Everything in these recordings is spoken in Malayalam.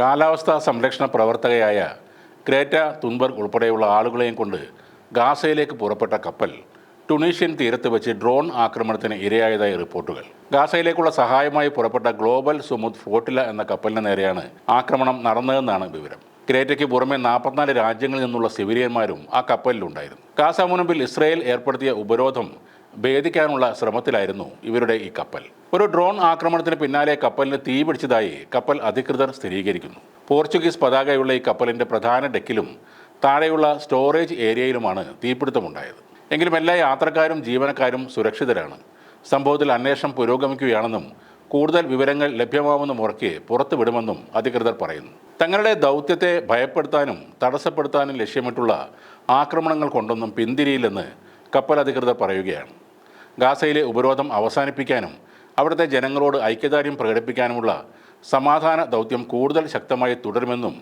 കാലാവസ്ഥാ സംരക്ഷണ പ്രവർത്തകയായ ഗ്രേറ്റ തുൻബർഗ് ഉൾപ്പെടെയുള്ള ആളുകളെയും കൊണ്ട് ഗാസയിലേക്ക് പുറപ്പെട്ട കപ്പൽ ടുണീഷ്യൻ തീരത്ത് വെച്ച് ഡ്രോൺ ആക്രമണത്തിന് ഇരയായതായി റിപ്പോർട്ടുകൾ. ഗാസയിലേക്കുള്ള സഹായമായി പുറപ്പെട്ട ഗ്ലോബൽ സുമുദ് ഫോട്ടില എന്ന കപ്പലിന് നേരെയാണ് ആക്രമണം നടന്നതെന്നാണ് വിവരം. ഗ്രേറ്റയ്ക്ക് പുറമെ നാൽപ്പത്തിനാല് രാജ്യങ്ങളിൽ നിന്നുള്ള സിവിലിയന്മാരും ആ കപ്പലിലുണ്ടായിരുന്നു. ഗാസ മുനമ്പിൽ ഇസ്രയേൽ ഏർപ്പെടുത്തിയ ഉപരോധം ഭേദിക്കാനുള്ള ശ്രമത്തിലായിരുന്നു ഇവരുടെ ഈ കപ്പൽ. ഒരു ഡ്രോൺ ആക്രമണത്തിന് പിന്നാലെ കപ്പലിന് തീ പിടിച്ചതായി കപ്പൽ അധികൃതർ സ്ഥിരീകരിക്കുന്നു. പോർച്ചുഗീസ് പതാകയുള്ള ഈ കപ്പലിന്റെ പ്രധാന ഡെക്കിലും താഴെയുള്ള സ്റ്റോറേജ് ഏരിയയിലുമാണ് തീപിടുത്തമുണ്ടായത്. എങ്കിലും എല്ലാ യാത്രക്കാരും ജീവനക്കാരും സുരക്ഷിതരാണ്. സംഭവത്തിൽ അന്വേഷണം പുരോഗമിക്കുകയാണെന്നും കൂടുതൽ വിവരങ്ങൾ ലഭ്യമാവുമെന്നും ഉറക്കി പുറത്തുവിടുമെന്നും അധികൃതർ പറയുന്നു. തങ്ങളുടെ ദൗത്യത്തെ ഭയപ്പെടുത്താനും തടസ്സപ്പെടുത്താനും ലക്ഷ്യമിട്ടുള്ള ആക്രമണങ്ങൾ കൊണ്ടൊന്നും പിന്തിരിയില്ലെന്ന് കപ്പൽ അധികൃതർ പറയുകയാണ്. ഗാസയിലെ ഉപരോധം അവസാനിപ്പിക്കാനും അവിടുത്തെ ജനങ്ങളോട് ഐക്യദാർഢ്യം പ്രകടിപ്പിക്കാനുമുള്ള സമാധാന ദൗത്യം കൂടുതൽ ശക്തമായി തുടരുമെന്നും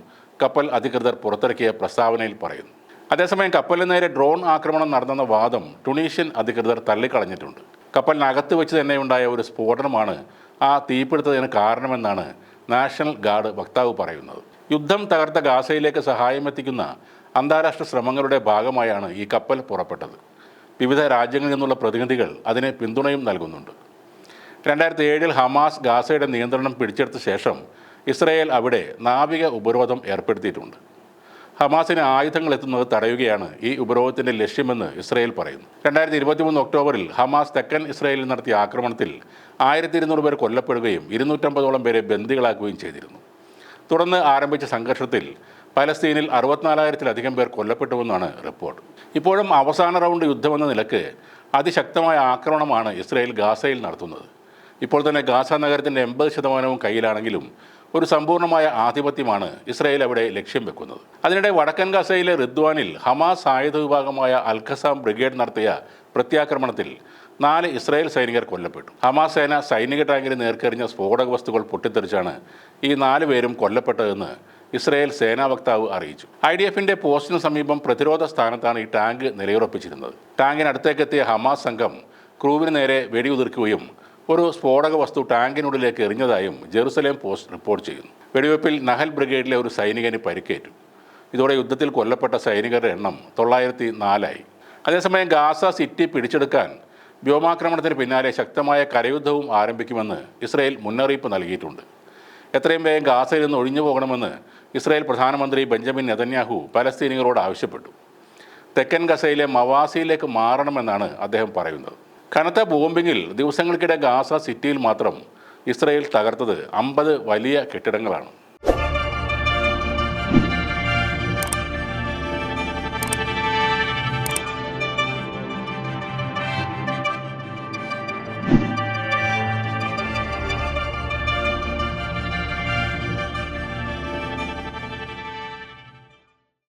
കപ്പൽ അധികൃതർ പുറത്തിറക്കിയ പ്രസ്താവനയിൽ പറയുന്നു. അതേസമയം കപ്പലിന് നേരെ ഡ്രോൺ ആക്രമണം നടന്നെന്ന വാദം ടുണീഷ്യൻ അധികൃതർ തള്ളിക്കളഞ്ഞിട്ടുണ്ട്. കപ്പലിനകത്ത് വെച്ച് തന്നെയുണ്ടായ ഒരു സ്ഫോടനമാണ് ആ തീപിടുത്തതിന് കാരണമെന്നാണ് നാഷണൽ ഗാർഡ് വക്താവ് പറയുന്നത്. യുദ്ധം തകർത്ത ഗാസയിലേക്ക് സഹായമെത്തിക്കുന്ന അന്താരാഷ്ട്ര ശ്രമങ്ങളുടെ ഭാഗമായാണ് ഈ കപ്പൽ പുറപ്പെട്ടത്. വിവിധ രാജ്യങ്ങളിൽ നിന്നുള്ള പ്രതിനിധികൾ അതിനെ പിന്തുണയും നൽകുന്നുണ്ട്. രണ്ടായിരത്തി ഏഴിൽ ഹമാസ് ഗാസയുടെ നിയന്ത്രണം പിടിച്ചെടുത്ത ശേഷം ഇസ്രയേൽ അവിടെ നാവിക ഉപരോധം ഏർപ്പെടുത്തിയിട്ടുണ്ട്. ഹമാസിന് ആയുധങ്ങൾ എത്തുന്നത് തടയുകയാണ് ഈ ഉപരോധത്തിന്റെ ലക്ഷ്യമെന്ന് ഇസ്രയേൽ പറയുന്നു. രണ്ടായിരത്തി ഇരുപത്തിമൂന്ന് ഒക്ടോബറിൽ ഹമാസ് തെക്കൻ ഇസ്രയേലിൽ നടത്തിയ ആക്രമണത്തിൽ ആയിരത്തി ഇരുന്നൂറ് പേർ കൊല്ലപ്പെടുകയും ഇരുന്നൂറ്റമ്പതോളം പേരെ ബന്ദികളാക്കുകയും ചെയ്തിരുന്നു. തുടർന്ന് ആരംഭിച്ച സംഘർഷത്തിൽ പലസ്തീനിൽ അറുപത്തിനാലായിരത്തിലധികം പേർ കൊല്ലപ്പെട്ടുവെന്നാണ് റിപ്പോർട്ട്. ഇപ്പോഴും അവസാന റൗണ്ട് യുദ്ധമെന്ന നിലയ്ക്ക് അതിശക്തമായ ആക്രമണമാണ് ഇസ്രയേൽ ഗാസയിൽ നടത്തുന്നത്. ഇപ്പോൾ തന്നെ ഗാസ നഗരത്തിന്റെ എൺപത് ശതമാനവും കയ്യിലാണെങ്കിലും ഒരു സമ്പൂർണമായ ആധിപത്യമാണ് ഇസ്രായേൽ അവിടെ ലക്ഷ്യം വെക്കുന്നത്. അതിനിടെ വടക്കൻ ഗാസയിലെ റിദ്വാനിൽ ഹമാസ് ആയുധ വിഭാഗമായ അൽഖസാം ബ്രിഗേഡ് നടത്തിയ പ്രത്യാക്രമണത്തിൽ നാല് ഇസ്രായേൽ സൈനികർ കൊല്ലപ്പെട്ടു. ഹമാസ് സേന സൈനിക ടാങ്കിന് നേർക്കെറിഞ്ഞ സ്ഫോടക വസ്തുക്കൾ പൊട്ടിത്തെറിച്ചാണ് ഈ നാല് പേരും കൊല്ലപ്പെട്ടതെന്ന് ഇസ്രായേൽ സേനാ വക്താവ് അറിയിച്ചു. ഐ ഡി എഫിന്റെ പോസ്റ്റിന് സമീപം പ്രതിരോധ സ്ഥാനത്താണ് ഈ ടാങ്ക് നിലയുറപ്പിച്ചിരുന്നത്. ടാങ്കിനടുത്തേക്കെത്തിയ ഹമാസ് സംഘം ക്രൂവിന് നേരെ വെടിയുതിർക്കുകയും ഒരു സ്ഫോടക വസ്തു ടാങ്കിനുള്ളിലേക്ക് എറിഞ്ഞതായും ജെറുസലേം പോസ്റ്റ് റിപ്പോർട്ട് ചെയ്യുന്നു. വെടിവെപ്പിൽ നഹൽ ബ്രിഗേഡിലെ ഒരു സൈനികന് പരിക്കേറ്റു. ഇതോടെ യുദ്ധത്തിൽ കൊല്ലപ്പെട്ട സൈനികരുടെ എണ്ണം തൊള്ളായിരത്തി നാലായി. അതേസമയം ഗാസ സിറ്റി പിടിച്ചെടുക്കാൻ വ്യോമാക്രമണത്തിന് പിന്നാലെ ശക്തമായ കരയുദ്ധവും ആരംഭിക്കുമെന്ന് ഇസ്രയേൽ മുന്നറിയിപ്പ് നൽകിയിട്ടുണ്ട്. എത്രയും വേഗം ഗാസയിൽ നിന്ന് ഒഴിഞ്ഞു പോകണമെന്ന് ഇസ്രായേൽ പ്രധാനമന്ത്രി ബെഞ്ചമിൻ നെതന്യാഹു പലസ്തീനികളോട് ആവശ്യപ്പെട്ടു. തെക്കൻ ഗസയിലെ മവാസിയിലേക്ക് മാറണമെന്നാണ് അദ്ദേഹം പറയുന്നത്. കനത്ത ബോംബിങ്ങിൽ ദിവസങ്ങൾക്കിടെ ഗാസ സിറ്റിയിൽ മാത്രം ഇസ്രയേൽ തകർത്തത് അമ്പത് വലിയ കെട്ടിടങ്ങളാണ്.